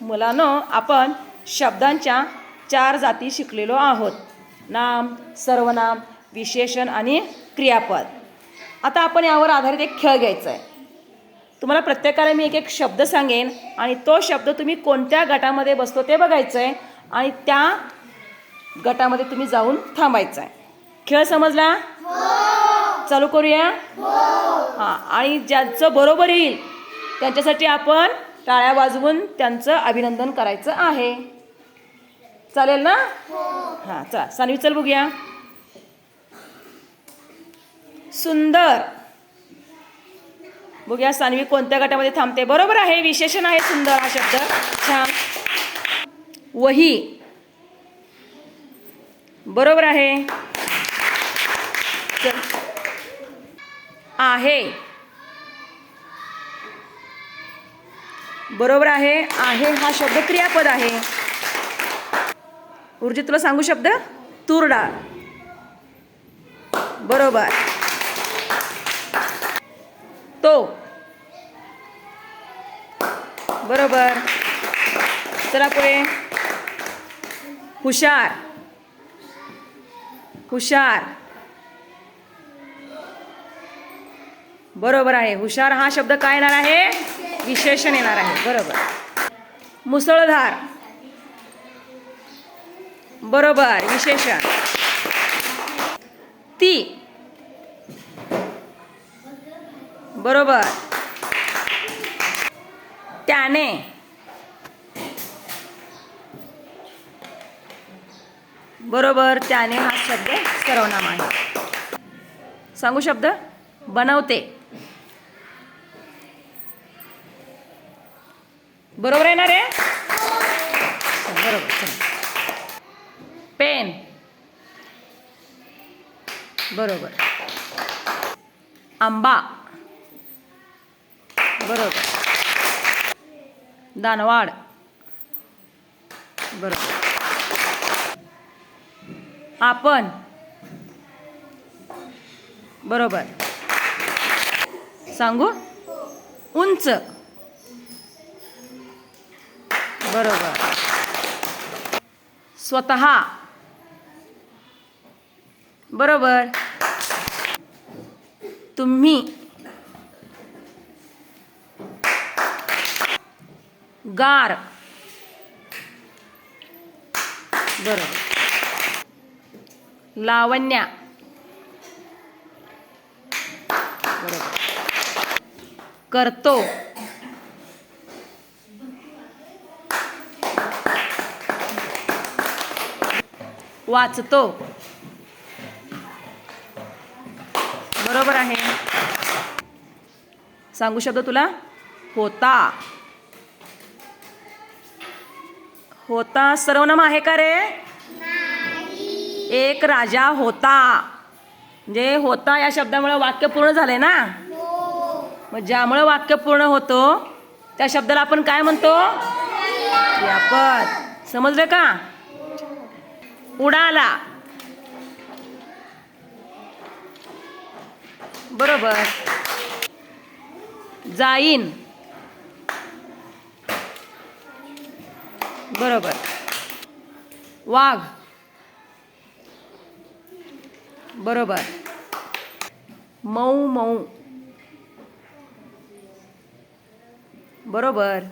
मुलांनो आपण शब्दांच्या चार जाती शिकलेलो आहोत. नाम सर्वनाम विशेषण आणि क्रियापद. आता आपण यावर आधारित एक खेळ घ्यायचा आहे तुम्हाला प्रत्येकाला मी एक एक शब्द सांगेन आणि तो शब्द तुम्ही कोणत्या गटामध्ये बसतो ते बघायचं आहे आणि त्या गटामध्ये तुम्ही जाऊन थांबायचं आहे खेळ समजला? चालू करूया? हां आणि ज्यांचं बरोबर येईल त्यांच्यासाठी आपण टाळ्या वाजवून त्यांचं अभिनंदन करायचं आहे. चालेल ना? हां. चला. सानवी चल बघूया. सुंदर. बघूया सानवी कोणत्या गटामध्ये थांबते. बरोबर आहे विशेषण आहे सुंदर हा शब्द. छान. वही. बरोबर आहे. आहे. बरोबर आहे. आहे हा शब्द क्रियापद आहे. उर्जी तुला सांगू शब्द? तूर डाळ बरोबर. तो. बरोबर. चला पुढे. हुशार. हुशार. बरोबर आहे. हुशार हा शब्द काय येणार आहे? विशेषण येणार आहे. बरोबर. मुसळधार. बरोबर. विशेषण. ती. बरोबर. त्याने. बरोबर. त्याने हा शब्द सर्वनाम आहे सांगू शब्द? बनवते. बरोबर आहे ना रे? बरोबर पेन. बरोबर. आंबा. बरोबर. दानवाड. बरोबर. आपण. बरोबर. सांगू? उंच. बरोबर. स्वतः. बरोबर. तुम्ही. गार. बरोबर. लावण्या. बरोबर. करतो. वाचतो. बरोबर आहे. सांगू शकतो तुला? होता. होता सर्वनाम आहे का रे? एक राजा होता. म्हणजे होता या शब्दामुळे वाक्य पूर्ण झाले ना? मग ज्यामुळे वाक्य पूर्ण होतो त्या शब्दाला आपण काय म्हणतो? क्रियापद. समजलं का? उडाला. बरोबर. जाईन. बरोबर. वाघ. बरोबर. मऊ मऊ. बरोबर.